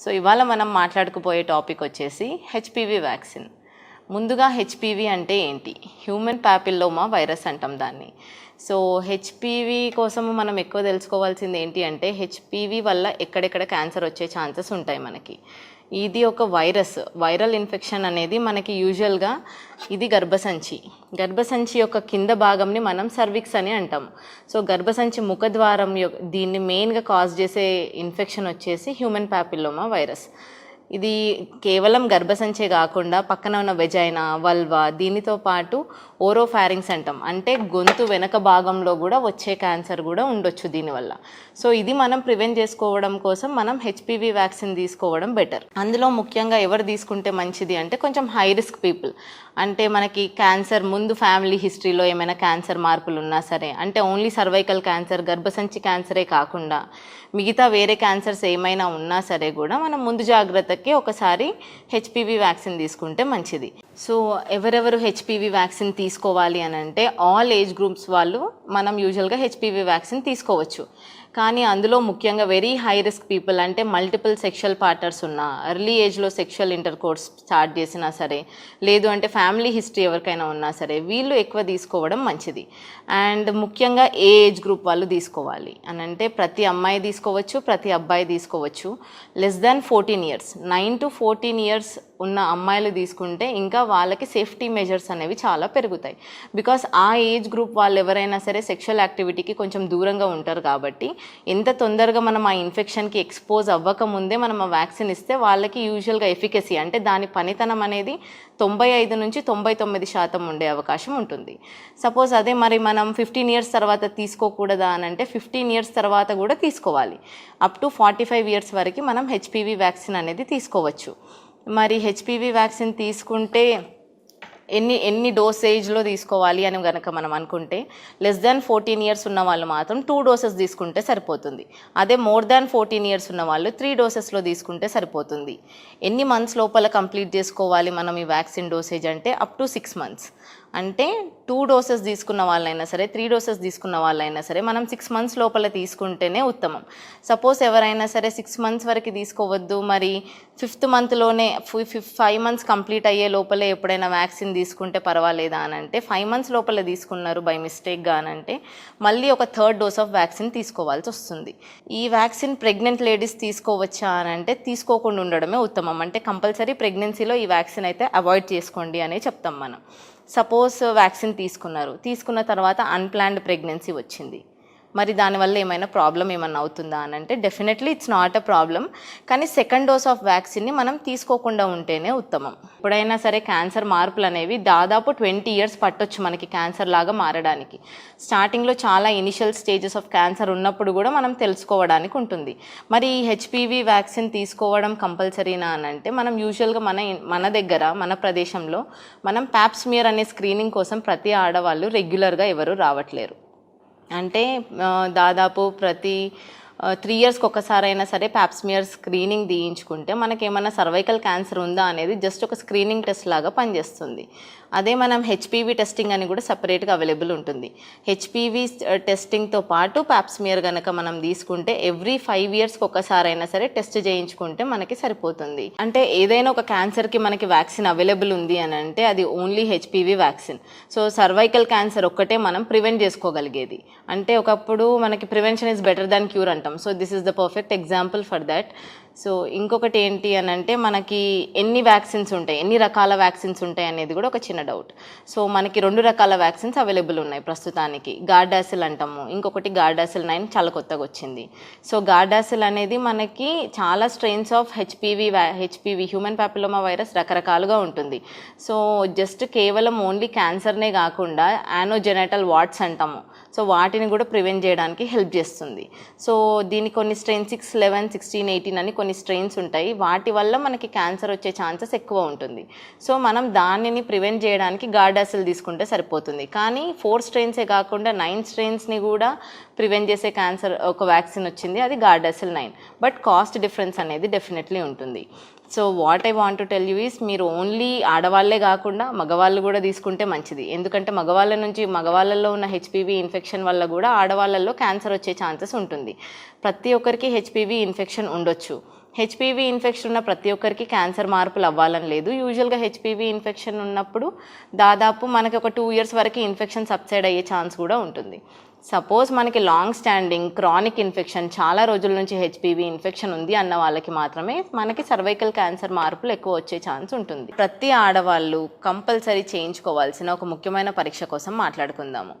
So ఇవాళ మనం మాట్లాడుకుపోయే టాపిక్ వచ్చేసి హెచ్పివి వ్యాక్సిన్. ముందుగా హెచ్పివి అంటే ఏంటి? హ్యూమన్ ప్యాపిల్లోమా వైరస్ అంటాం దాన్ని. సో హెచ్పివి కోసము మనం ఎక్కువ తెలుసుకోవాల్సింది ఏంటి అంటే హెచ్పివి వల్ల ఎక్కడెక్కడ క్యాన్సర్ వచ్చే ఛాన్సెస్ ఉంటాయి మనకి. ఇది ఒక వైరస్ వైరల్ ఇన్ఫెక్షన్ అనేది మనకి యూజువల్గా ఇది గర్భసంచి. గర్భసంచి యొక్క కింద భాగంని మనం సర్విక్స్ అని అంటాం. సో గర్భసంచి ముఖద్వారం యొక్క దీన్ని మెయిన్గా కాజ్ చేసే ఇన్ఫెక్షన్ వచ్చేసి హ్యూమన్ ప్యాపిల్లోమా వైరస్ ఇది కేవలం గర్భసంచే కాకుండా పక్కన ఉన్న వెజైనా వల్వా దీనితో పాటు ఓరోఫారింగ్స్ అంటాం. అంటే గొంతు వెనక భాగంలో కూడా వచ్చే క్యాన్సర్ కూడా ఉండొచ్చు దీనివల్ల. సో ఇది మనం ప్రివెంట్ చేసుకోవడం కోసం మనం హెచ్పివి వ్యాక్సిన్ తీసుకోవడం బెటర్. అందులో ముఖ్యంగా ఎవరు తీసుకుంటే మంచిది అంటే కొంచెం హై రిస్క్ పీపుల్. అంటే మనకి క్యాన్సర్ ముందు ఫ్యామిలీ హిస్టరీలో ఏమైనా క్యాన్సర్ మార్పులు ఉన్నా సరే అంటే ఓన్లీ సర్వైకల్ క్యాన్సర్ గర్భసంచి క్యాన్సరే కాకుండా మిగతా వేరే క్యాన్సర్స్ ఏమైనా ఉన్నా సరే కూడా మనం ముందు జాగ్రత్తకి ఒకసారి హెచ్పివి వ్యాక్సిన్ తీసుకుంటే మంచిది. సో ఎవరెవరు హెచ్పివి వ్యాక్సిన్ తీసుకోవాలి అని అంటే ఆల్ ఏజ్ గ్రూప్స్ వాళ్ళు మనం యూజువల్గా హెచ్పివి వ్యాక్సిన్ తీసుకోవచ్చు. కానీ అందులో ముఖ్యంగా వెరీ హై రిస్క్ పీపుల్ అంటే మల్టిపుల్ సెక్షువల్ పార్టర్స్ ఉన్న ఎర్లీ ఏజ్లో సెక్షువల్ ఇంటర్ కోర్స్ స్టార్ట్ చేసినా సరే లేదు అంటే ఫ్యామిలీ హిస్టరీ ఎవరికైనా ఉన్నా సరే వీళ్ళు ఎక్కువ తీసుకోవడం మంచిది. అండ్ ముఖ్యంగా ఏ ఏజ్ గ్రూప్ వాళ్ళు తీసుకోవాలి అని అంటే ప్రతి అమ్మాయి తీసుకోవచ్చు ప్రతి అబ్బాయి తీసుకోవచ్చు. Less than fourteen years nine to fourteen years ఉన్న అమ్మాయిలు తీసుకుంటే ఇంకా వాళ్ళకి సేఫ్టీ మెజర్స్ అనేవి చాలా పెరుగుతాయి. బికాస్ ఆ ఏజ్ గ్రూప్ వాళ్ళు ఎవరైనా సరే సెక్షువల్ యాక్టివిటీకి కొంచెం దూరంగా ఉంటారు కాబట్టి ఎంత తొందరగా మనం ఆ ఇన్ఫెక్షన్కి ఎక్స్పోజ్ అవ్వకముందే మనం ఆ వ్యాక్సిన్ ఇస్తే వాళ్ళకి యూజువల్గా ఎఫికసీ అంటే దాని పనితనం అనేది తొంభై ఐదు నుంచి తొంభై తొమ్మిది శాతం ఉండే అవకాశం ఉంటుంది. సపోజ్ అదే మరి మనం ఫిఫ్టీన్ ఇయర్స్ తర్వాత తీసుకోకూడదా అని అంటే ఫిఫ్టీన్ ఇయర్స్ తర్వాత కూడా తీసుకోవాలి. Up to forty five years వరకు మనం హెచ్పివి వ్యాక్సిన్ అనేది తీసుకోవచ్చు. మరి హెచ్పివి వ్యాక్సిన్ తీసుకుంటే ఎన్ని ఎన్ని డోసేజ్లో తీసుకోవాలి అని కనుక మనం అనుకుంటే లెస్ దాన్ ఫోర్టీన్ ఇయర్స్ ఉన్న వాళ్ళు మాత్రం టూ డోసెస్ తీసుకుంటే సరిపోతుంది. అదే మోర్ దాన్ ఫోర్టీన్ ఇయర్స్ ఉన్న వాళ్ళు త్రీ డోసెస్లో తీసుకుంటే సరిపోతుంది. ఎన్ని మంత్స్ లోపల కంప్లీట్ చేసుకోవాలి మనం ఈ వ్యాక్సిన్ డోసేజ్ అంటే? అప్ టు సిక్స్ మంత్స్ అంటే టూ డోసెస్ తీసుకున్న వాళ్ళైనా సరే త్రీ డోసెస్ తీసుకున్న వాళ్ళైనా సరే మనం సిక్స్ మంత్స్ లోపల తీసుకుంటేనే ఉత్తమం. సపోజ్ ఎవరైనా సరే సిక్స్ మంత్స్ వరకు తీసుకోవద్దు మరి ఫిఫ్త్ మంత్లోనే ఫైవ్ మంత్స్ కంప్లీట్ అయ్యే లోపలే ఎప్పుడైనా వ్యాక్సిన్ తీసుకుంటే పర్వాలేదా అని అంటే ఫైవ్ మంత్స్ లోపల తీసుకున్నారు బై మిస్టేక్గా అని అంటే మళ్ళీ ఒక థర్డ్ డోస్ ఆఫ్ వ్యాక్సిన్ తీసుకోవాల్సి వస్తుంది. ఈ వ్యాక్సిన్ ప్రెగ్నెంట్ లేడీస్ తీసుకోవచ్చా అని అంటే తీసుకోకుండా ఉండడమే ఉత్తమం. అంటే కంపల్సరీ ప్రెగ్నెన్సీలో ఈ వ్యాక్సిన్ అయితే అవాయిడ్ చేసుకోండి అనే చెప్తాం మనం. సపోజ్ వ్యాక్సిన్ తీసుకున్నారు. తీసుకున్న తర్వాత అన్ప్లాన్డ్ ప్రెగ్నెన్సీ వచ్చింది. మరి దానివల్ల ఏమైనా ప్రాబ్లం ఏమైనా అవుతుందా అని అంటే definitely it's not a problem కానీ సెకండ్ డోస్ ఆఫ్ వ్యాక్సిన్ని మనం తీసుకోకుండా ఉంటేనే ఉత్తమం. ఎప్పుడైనా సరే క్యాన్సర్ మార్పులు అనేవి దాదాపు ట్వంటీ ఇయర్స్ పట్టొచ్చు మనకి క్యాన్సర్ లాగా మారడానికి. స్టార్టింగ్లో చాలా ఇనిషియల్ స్టేజెస్ ఆఫ్ క్యాన్సర్ ఉన్నప్పుడు కూడా మనం తెలుసుకోవడానికి ఉంటుంది. మరి ఈ హెచ్పివి వ్యాక్సిన్ తీసుకోవడం కంపల్సరీనా అని అంటే మనం యూజువల్గా మన మన దగ్గర మన ప్రదేశంలో మనం ప్యాప్స్మియర్ అనే స్క్రీనింగ్ కోసం ప్రతి ఆడవాళ్ళు రెగ్యులర్గా ఎవరు రావట్లేరు. అంటే దాదాపు ప్రతి త్రీ ఇయర్స్కి ఒకసారైనా సరే ప్యాప్స్మియర్ స్క్రీనింగ్ తీయించుకుంటే మనకి ఏమైనా సర్వైకల్ క్యాన్సర్ ఉందా అనేది జస్ట్ ఒక స్క్రీనింగ్ టెస్ట్ లాగా పనిచేస్తుంది. అదే మనం హెచ్పివి టెస్టింగ్ అని కూడా సపరేట్గా అవైలబుల్ ఉంటుంది. హెచ్పివి టెస్టింగ్తో uh, పాటు ప్యాప్స్మియర్ కనుక మనం తీసుకుంటే ఎవ్రీ ఫైవ్ ఇయర్స్కి ఒకసారైనా సరే టెస్ట్ చేయించుకుంటే మనకి సరిపోతుంది. అంటే ఏదైనా ఒక క్యాన్సర్కి మనకి వ్యాక్సిన్ అవైలబుల్ ఉంది అని అంటే అది only HPV vaccine so cervical cancer ఒక్కటే మనం ప్రివెంట్ చేసుకోగలిగేది. అంటే ఒకప్పుడు మనకి prevention is better than cure అంటాం. So, this is the perfect example for that. So ఇంకొకటి ఏంటి అని అంటే మనకి ఎన్ని వ్యాక్సిన్స్ ఉంటాయి ఎన్ని రకాల వ్యాక్సిన్స్ ఉంటాయి అనేది కూడా ఒక చిన్న డౌట్. సో మనకి రెండు రకాల వ్యాక్సిన్స్ అవైలబుల్ ఉన్నాయి ప్రస్తుతానికి. గార్డాసిల్ అంటాము ఇంకొకటి గార్డాసిల్ నైన్ చాలా కొత్తగా వచ్చింది. సో గార్డాసిల్ అనేది మనకి చాలా strains of HPV HPV human papilloma virus రకరకాలుగా ఉంటుంది. సో జస్ట్ కేవలం ఓన్లీ క్యాన్సర్నే కాకుండా యానోజెనటల్ వాట్స్ అంటాము. సో వాటిని కూడా ప్రివెంట్ చేయడానికి హెల్ప్ చేస్తుంది. సో దీని కొన్ని strain six eleven sixteen eighteen అని కొన్ని స్ట్రెయిన్స్ ఉంటాయి. వాటి వల్ల మనకి క్యాన్సర్ వచ్చే ఛాన్సెస్ ఎక్కువ ఉంటుంది. సో మనం దానిని ప్రివెంట్ చేయడానికి గార్డాసిల్ తీసుకుంటే సరిపోతుంది. కానీ ఫోర్ స్ట్రెయిన్సే కాకుండా నైన్ స్ట్రెయిన్స్ని కూడా ప్రివెంట్ చేసే క్యాన్సర్ ఒక వ్యాక్సిన్ వచ్చింది. అది Gardasil nine but cost difference అనేది డెఫినెట్లీ ఉంటుంది. So what I want to tell you is మీరు ఓన్లీ ఆడవాళ్ళే కాకుండా మగవాళ్ళు కూడా తీసుకుంటే మంచిది. ఎందుకంటే మగవాళ్ళ నుంచి మగవాళ్ళల్లో ఉన్న హెచ్పివి ఇన్ఫెక్షన్ వల్ల కూడా ఆడవాళ్ళల్లో క్యాన్సర్ వచ్చే ఛాన్సెస్ ఉంటుంది. ప్రతి ఒక్కరికి హెచ్పివి ఇన్ఫెక్షన్ ఉండొచ్చు. హెచ్పివి ఇన్ఫెక్షన్ ఉన్న ప్రతి ఒక్కరికి క్యాన్సర్ మార్పులు అవ్వాలని లేదు. యూజువల్గా హెచ్పివి ఇన్ఫెక్షన్ ఉన్నప్పుడు దాదాపు మనకి ఒక టూ ఇయర్స్ వరకు ఇన్ఫెక్షన్ సబ్సైడ్ అయ్యే ఛాన్స్ కూడా ఉంటుంది. సపోజ్ మనకి లాంగ్ స్టాండింగ్ క్రానిక్ ఇన్ఫెక్షన్ చాలా రోజుల నుంచి హెచ్పివి ఇన్ఫెక్షన్ ఉంది అన్న వాళ్ళకి మాత్రమే మనకి సర్వైకల్ క్యాన్సర్ మార్పులు ఎక్కువ వచ్చే ఛాన్స్ ఉంటుంది. ప్రతి ఆడవాళ్ళు కంపల్సరీ చేయించుకోవాల్సిన ఒక ముఖ్యమైన పరీక్ష కోసం మాట్లాడుకుందాము.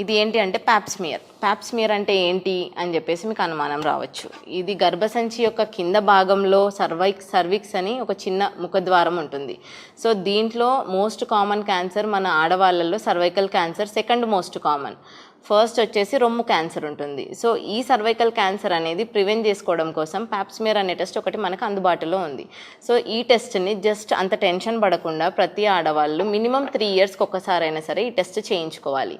ఇది ఏంటి అంటే ప్యాప్స్మియర్ ప్యాప్స్మియర్ అంటే ఏంటి అని చెప్పేసి మీకు అనుమానం రావచ్చు. ఇది గర్భసంచి యొక్క కింద భాగంలో సర్వైక్ సర్విక్స్ అని ఒక చిన్న ముఖద్వారం ఉంటుంది. సో దీంట్లో మోస్ట్ కామన్ క్యాన్సర్ మన ఆడవాళ్ళల్లో cervical cancer second most common first వచ్చేసి రొమ్ము క్యాన్సర్ ఉంటుంది. సో ఈ సర్వైకల్ క్యాన్సర్ అనేది ప్రివెంట్ చేసుకోవడం కోసం ప్యాప్స్మియర్ అనే టెస్ట్ ఒకటి మనకు అందుబాటులో ఉంది. సో ఈ టెస్ట్ని జస్ట్ అంత టెన్షన్ పడకుండా ప్రతి ఆడవాళ్ళు మినిమం త్రీ ఇయర్స్కి ఒక్కసారి అయినా సరే ఈ టెస్ట్ చేయించుకోవాలి.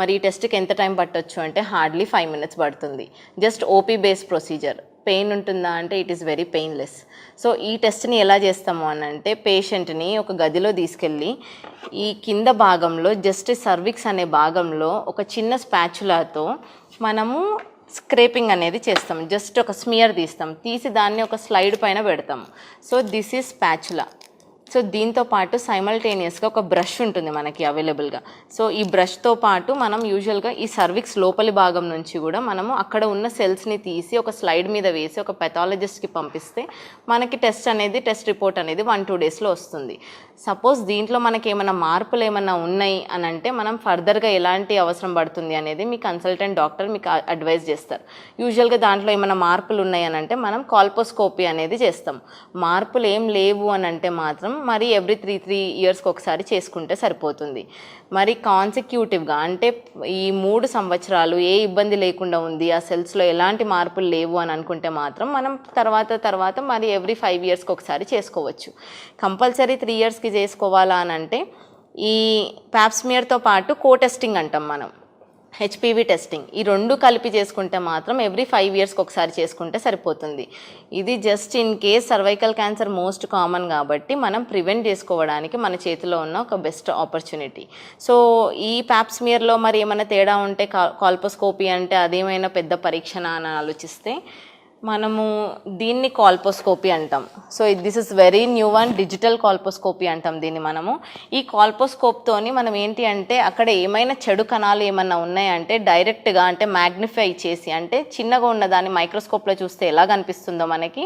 మరి ఈ టెస్ట్కి ఎంత టైం పట్టొచ్చు అంటే హార్డ్లీ ఫైవ్ మినిట్స్ పడుతుంది. Just OP base procedure. Pain ఉంటుందా అంటే it is very painless. So ఈ టెస్ట్ని ఎలా చేస్తాము అని అంటే పేషెంట్ని ఒక గదిలో తీసుకెళ్ళి ఈ కింద భాగంలో జస్ట్ సర్విక్స్ అనే భాగంలో ఒక చిన్న స్పాచులాతో మనము స్క్రేపింగ్ అనేది చేస్తాం జస్ట్ ఒక స్మియర్ తీస్తాం తీసి దాన్ని ఒక స్లైడ్ పైన పెడతాం so this is spatula. So దీంతో పాటు సైమల్టేనియస్గా ఒక బ్రష్ ఉంటుంది మనకి అవైలబుల్గా సో ఈ బ్రష్తో పాటు మనం యూజువల్గా ఈ సర్విక్స్ లోపలి భాగం నుంచి కూడా మనము అక్కడ ఉన్న సెల్స్ని తీసి ఒక స్లైడ్ మీద వేసి ఒక పెథాలజిస్ట్కి పంపిస్తే మనకి టెస్ట్ అనేది టెస్ట్ రిపోర్ట్ అనేది వన్ టూ డేస్లో వస్తుంది. సపోజ్ దీంట్లో మనకి ఏమైనా మార్పులు ఏమైనా ఉన్నాయి అని అంటే మనం ఫర్దర్గా ఎలాంటి అవసరం పడుతుంది అనేది మీ కన్సల్టెంట్ డాక్టర్ మీకు అడ్వైజ్ చేస్తారు. యూజువల్గా దాంట్లో ఏమైనా మార్పులు ఉన్నాయి అని అంటే మనం కాల్పోస్కోపీ అనేది చేస్తాం. మార్పులు ఏం లేవు అని అంటే మాత్రం మరి ఎవ్రీ త్రీ త్రీ ఇయర్స్కి ఒకసారి చేసుకుంటే సరిపోతుంది. మరి కాన్సిక్యూటివ్గా అంటే ఈ మూడు సంవత్సరాలు ఏ ఇబ్బంది లేకుండా ఉంది ఆ సెల్స్లో ఎలాంటి మార్పులు లేవు అని అనుకుంటే మాత్రం మనం తర్వాత తర్వాత మరి ఎవ్రీ ఫైవ్ ఇయర్స్కి ఒకసారి చేసుకోవచ్చు. కంపల్సరీ త్రీ ఇయర్స్కి చేసుకోవాలా అని అంటే ఈ ప్యాప్స్మియర్తో పాటు కో టెస్టింగ్ అంటాం మనం. HPV testing. ఈ రెండు కలిపి చేసుకుంటే మాత్రం ఎవ్రీ ఫైవ్ ఇయర్స్కి ఒకసారి చేసుకుంటే సరిపోతుంది. ఇది just in case cervical cancer most common కాబట్టి మనం ప్రివెంట్ చేసుకోవడానికి మన చేతిలో ఉన్న ఒక బెస్ట్ ఆపర్చునిటీ. సో ఈ ప్యాప్స్మియర్లో మరి ఏమైనా తేడా ఉంటే కాల్పోస్కోపీ అంటే అదేమైనా పెద్ద పరీక్షనా అని ఆలోచిస్తే మనము దీన్ని కాల్పోస్కోపీ అంటాం. So this is very new one digital colposcopy అంటాం దీన్ని మనము. ఈ కాల్పోస్కోప్తోని మనం ఏంటి అంటే అక్కడ ఏమైనా చెడు కణాలు ఏమైనా ఉన్నాయంటే డైరెక్ట్గా అంటే మ్యాగ్నిఫై చేసి అంటే చిన్నగా ఉన్న దాన్ని మైక్రోస్కోప్లో చూస్తే ఎలా కనిపిస్తుందో మనకి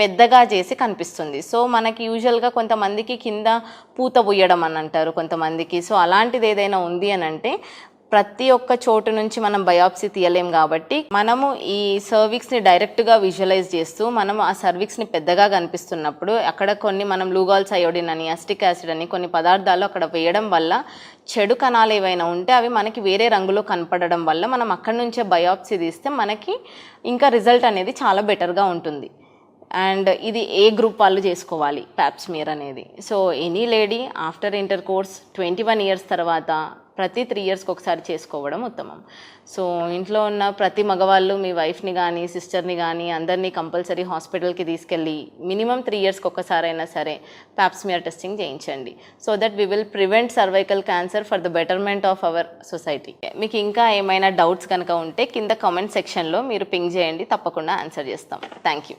పెద్దగా చేసి కనిపిస్తుంది. సో మనకి యూజువల్గా కొంతమందికి కింద పూత పూయడం అని అంటారు కొంతమందికి. సో అలాంటిది ఏదైనా ఉంది అని అంటే ప్రతి ఒక్క చోటు నుంచి మనం బయాప్సీ తీయలేం కాబట్టి మనము ఈ సర్విక్స్ని డైరెక్ట్గా విజువలైజ్ చేస్తూ మనం ఆ సర్విక్స్ని పెద్దగా కనిపిస్తున్నప్పుడు అక్కడ కొన్ని మనం లూగాల్స్ అయోడిన్ అని అస్టిక్ యాసిడ్ అని కొన్ని పదార్థాలు అక్కడ వేయడం వల్ల చెడు కణాలు ఏవైనా ఉంటే అవి మనకి వేరే రంగులో కనపడడం వల్ల మనం అక్కడి నుంచే బయాప్సీ తీస్తే మనకి ఇంకా రిజల్ట్ అనేది చాలా బెటర్గా ఉంటుంది. అండ్ ఇది ఏ గ్రూప్ వాళ్ళు చేసుకోవాలి ప్యాప్స్మియర్ అనేది. So any lady after intercourse twenty one years తర్వాత ప్రతి త్రీ ఇయర్స్కి ఒకసారి చేసుకోవడం ఉత్తమం. సో ఇంట్లో ఉన్న ప్రతి మగవాళ్ళు మీ వైఫ్ని కానీ సిస్టర్ని కానీ అందరినీ కంపల్సరీ హాస్పిటల్కి తీసుకెళ్ళి మినిమం త్రీ ఇయర్స్కి ఒక్కసారి అయినా సరే ప్యాప్స్మియర్ టెస్టింగ్ చేయించండి. So that we will prevent cervical cancer for the betterment of our society మీకు ఇంకా ఏమైనా డౌట్స్ కనుక ఉంటే కింద కామెంట్ సెక్షన్లో మీరు పింగ్ చేయండి తప్పకుండా ఆన్సర్ చేస్తాం. Thank you